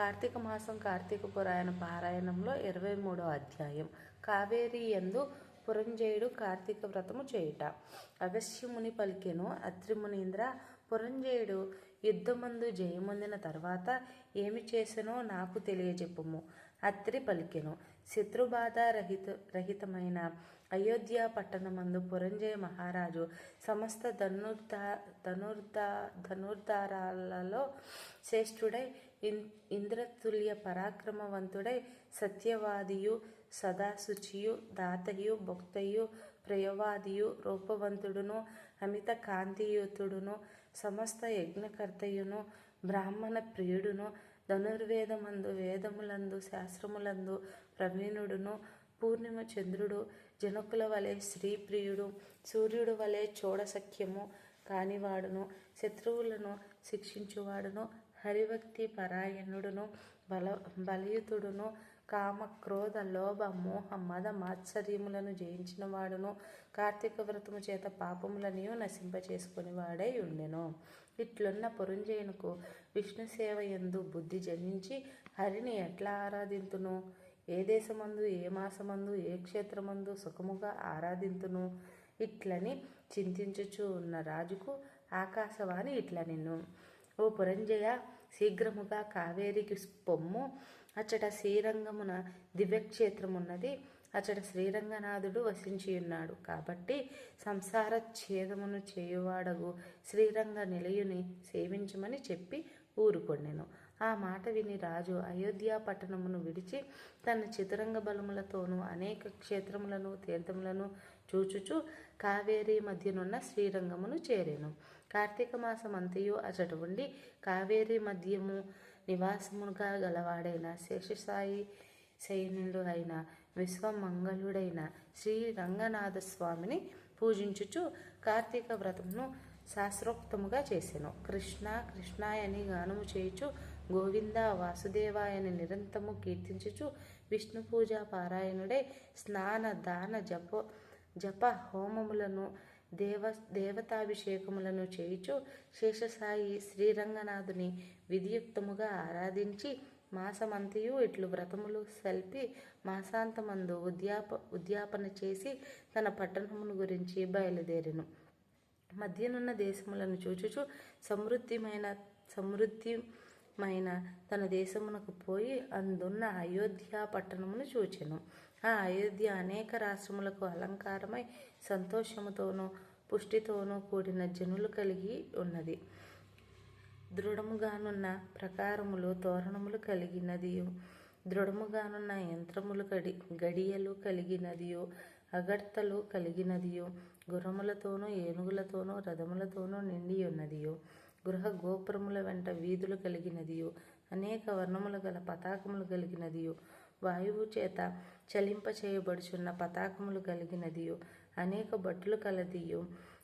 కార్తీక మాసం కార్తీక పురాయణ పారాయణంలో ఇరవై మూడో అధ్యాయం. కావేరి ఎందు పురంజయుడు కార్తీక వ్రతము చేయుట. అగస్యముని పలికెను అత్రిమునీంద్ర పురంజయుడు యుద్ధమందు జయమొందిన తర్వాత ఏమి చేసెనో నాకు తెలియజెప్పుము అత్రి పలికెను. శత్రుబాధ రహిత రహితమైన అయోధ్య పట్టణమందు పురంజయ మహారాజు సమస్త ధనుర్ధా ధనుర్ధా ధనుర్ధారాలలో శ్రేష్ఠుడై ఇంద్రతుల్య పరాక్రమవంతుడై సత్యవాదియు సదాశుచియు దాతయు భక్తయు ప్రయవాదియు రూపవంతుడును అమిత కాంతియుతుడును సమస్త యజ్ఞకర్తయును బ్రాహ్మణ ప్రియుడును ధనుర్వేదమందు వేదములందు శాస్త్రములందు ప్రవీణుడును పూర్ణిమ చంద్రుడు జనకుల వలె శ్రీప్రియుడు సూర్యుడు వలె చోడసఖ్యము కానివాడును శత్రువులను శిక్షించువాడును హరిభక్తి పరాయణుడును బల బలయుతుడును కామ క్రోధ లోభ మోహ మద మాత్సర్యములను జయించిన వాడును కార్తీక వ్రతము చేత పాపములనియు నశింపచేసుకునివాడై ఉండెను. ఇట్లున్న పురంజయునుకు విష్ణు సేవ ఎందు బుద్ధి జన్మించి హరిని ఎట్లా ఆరాధింతును? ఏ దేశమందు ఏ మాసమందు ఏ క్షేత్రమందు సుఖముగా ఆరాధింతును? ఇట్లని చింతించుచు ఉన్న రాజుకు ఆకాశవాణి ఇట్లనిను. ఓ పురంజయ శీఘ్రముగా కావేరికి పొమ్ము. అచ్చట శ్రీరంగమున దివ్యక్షేత్రమున్నది. అచ్చట శ్రీరంగనాథుడు వసించి ఉన్నాడు కాబట్టి సంసార ఛేదమును చేయువాడగు శ్రీరంగ నిలయుని సేవించమని చెప్పి ఊరుకొండెను. ఆ మాట విని రాజు అయోధ్య పట్టణమును విడిచి తన చతురంగ బలములతోనూ అనేక క్షేత్రములను తీర్థములను చూచుచు కావేరి మధ్యనున్న శ్రీరంగమును చేరెను. కార్తీక మాసం అచట ఉండి కావేరి మధ్యము నివాసముగా గలవాడైన శేషసాయి సైన్యుడు అయిన విశ్వమంగళుడైన శ్రీ రంగనాథ స్వామిని పూజించుచు కార్తీక వ్రతమును శాస్త్రోక్తముగా చేసెను. కృష్ణ కృష్ణాయని గానము చేయుచు గోవింద వాసుదేవాయని నిరంతరము కీర్తించుచు విష్ణు పూజా పారాయణుడై స్నాన దాన జప జప హోమములను దేవ దేవతాభిషేకములను చేయుచు శేషసాయి శ్రీరంగనాథుని విధియుక్తముగా ఆరాధించి మాసమంతయు ఇట్లు వ్రతములు సల్పి మాసాంతమందు ఉద్యాప ఉద్యాపన చేసి తన పట్టణమును గురించి బయలుదేరెను. మధ్యనున్న దేశములను చూచుచు సమృద్ధిమైన సమృద్ధి మైన తన దేశమునకు పోయి అందున్న అయోధ్య పట్టణమును చూచెను. ఆ అయోధ్య అనేక రాష్ట్రములకు అలంకారమై సంతోషముతోనూ పుష్టితోనూ కూడిన జనులు కలిగి ఉన్నది. దృఢముగానున్న ప్రకారములు తోరణములు కలిగినదియు దృఢముగానున్న యంత్రములు గడి గడియలు కలిగినదియు అగర్తలు కలిగినదియు గుర్రములతోనూ ఏనుగులతోనూ రథములతోనూ నిండి ఉన్నదియు గృహ గోపురముల వెంట వీధులు కలిగినదియు అనేక వర్ణములు గల పతాకములు కలిగినదియు. వాయువు చేత చలింప చేయబడుచున్న పతాకములు కలిగినదియు. అనేక భటులు కలదియు.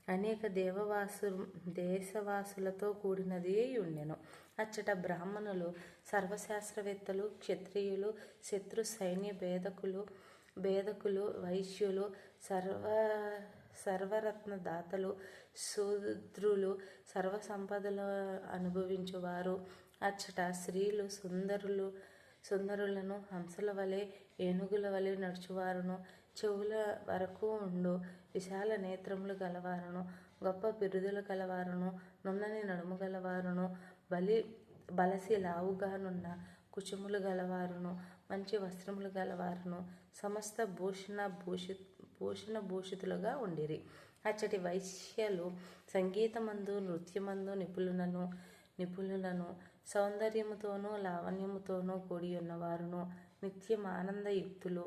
అనేక దేవవాసు దేశవాసులతో కూడినది ఉండెను అచ్చట బ్రాహ్మణులు సర్వశాస్త్రవేత్తలు క్షత్రియులు శత్రు సైన్య భేదకులు భేదకులు వైశ్యులు సర్వ సర్వరత్న దాతలు శూద్రులు సర్వసంపదలు అనుభవించేవారు. అనుభవించువారు అచ్చట స్త్రీలు సుందరులు సుందరులను హంసల వలె ఏనుగుల వలె నడుచువారును. చెవుల వరకు ఉండు. విశాల నేత్రములు గలవారును. గొప్ప బిరుదులు గలవారును. నున్నని నడుము గలవారును. బలి బలసి లావుగానున్న కుచుములు గలవారును. మంచి వస్త్రములు గలవారును. సమస్త భూషణ భూషి భూషణ భూషితులుగా ఉండిరి. అచ్చటి వైశ్యలు సంగీతమందు నృత్యమందు నిపుణులను నిపుణులను సౌందర్యముతోనూ లావణ్యముతోనూ కూడి ఉన్నవారును నిత్యం ఆనందయుక్తులు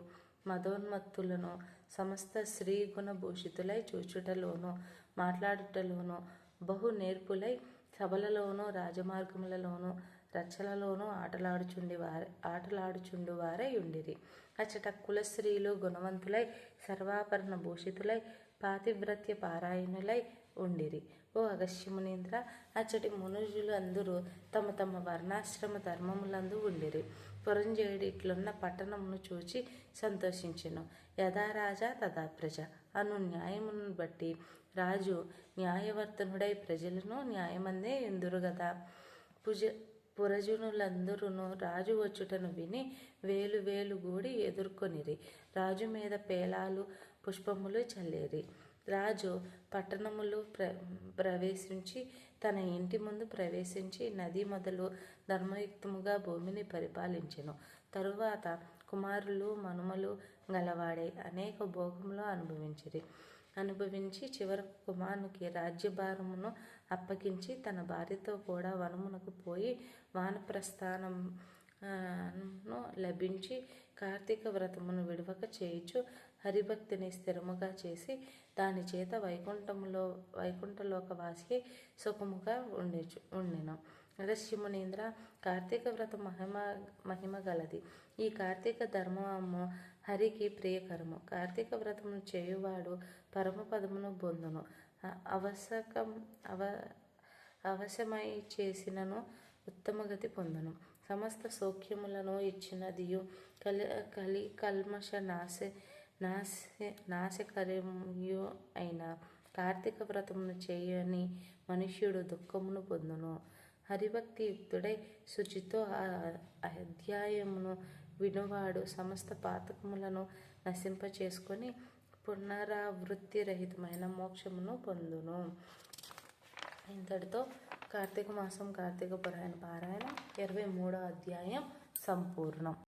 మదోన్మత్తులను సమస్త స్త్రీ గుణభూషితులై చూచుటలోను మాట్లాడుటలోను బహు నేర్పులై సభలలోనూ రాజమార్గములలోనూ రచ్చలలోనూ ఆటలాడుచుండి వారి ఆటలాడుచుండు వారై ఉండిరి అచ్చట కుల స్త్రీలు గుణవంతులై సర్వాభరణ భూషితులై పాతివ్రత్య పారాయణులై ఉండిరి. ఓ అగస్యమునీంద్ర అచ్చటి మునుజులు అందరూ తమ తమ వర్ణాశ్రమ ధర్మములందు ఉండిరి. పురంజేయుడు ఇట్లున్న పట్టణమును చూచి సంతోషించెను. యథారాజా తదా ప్రజ. అను న్యాయమును బట్టి రాజు న్యాయవర్తనుడై ప్రజలను న్యాయమందే ఎందురు గదా పుజ పురజనులందరూ రాజు వచ్చుటను విని వేలు వేలు గూడి ఎదుర్కొనిరి. రాజు మీద పేలాలు పుష్పములు చల్లేరి. రాజు పట్టణములు ప్ర ప్రవేశించి తన ఇంటి ముందు ప్రవేశించి నది మొదలు ధర్మయుక్తముగా భూమిని పరిపాలించెను. తరువాత కుమారులు మనుమలు గలవాడై అనేక భోగములు అనుభవించిరి. అనుభవించి చివరకు కుమారునికి రాజ్యభారమును అప్పగించి తన భార్యతో కూడా వనమునకు పోయి వానప్రస్థానం లభించి కార్తీక వ్రతమును విడవక చేయుచు హరిభక్తిని స్థిరముగా చేసి దాని చేత వైకుంఠములో వైకుంఠలోకవాసి సుఖముగా ఉండేచు ఉండెను. అగస్త్యమునీంద్ర కార్తీక వ్రత మహిమ మహిమ గలది. ఈ కార్తీక ధర్మము హరికి ప్రియకరము. కార్తీక వ్రతమును చేయువాడు పరమపదమును పొందును అవసకం అవ అవసమై చేసినను ఉత్తమగతి పొందను. సమస్త సౌఖ్యములను ఇచ్చినదియు కలి కలి కల్మష నాశ నాశ నాశకరముయు అయిన కార్తీక వ్రతమును చేయని మనుష్యుడు దుఃఖమును పొందును. హరిభక్తి యుక్తుడై శుచితో ఆ అధ్యాయమును వినువాడు సమస్త పాతకములను నశింపచేసుకొని పునరావృత్తి రహితమైన మోక్షమును పొందును. ఇంతటితో కార్తీక మాసం కార్తీక పురాణ పారాయణ ఇరవై మూడో అధ్యాయం సంపూర్ణం.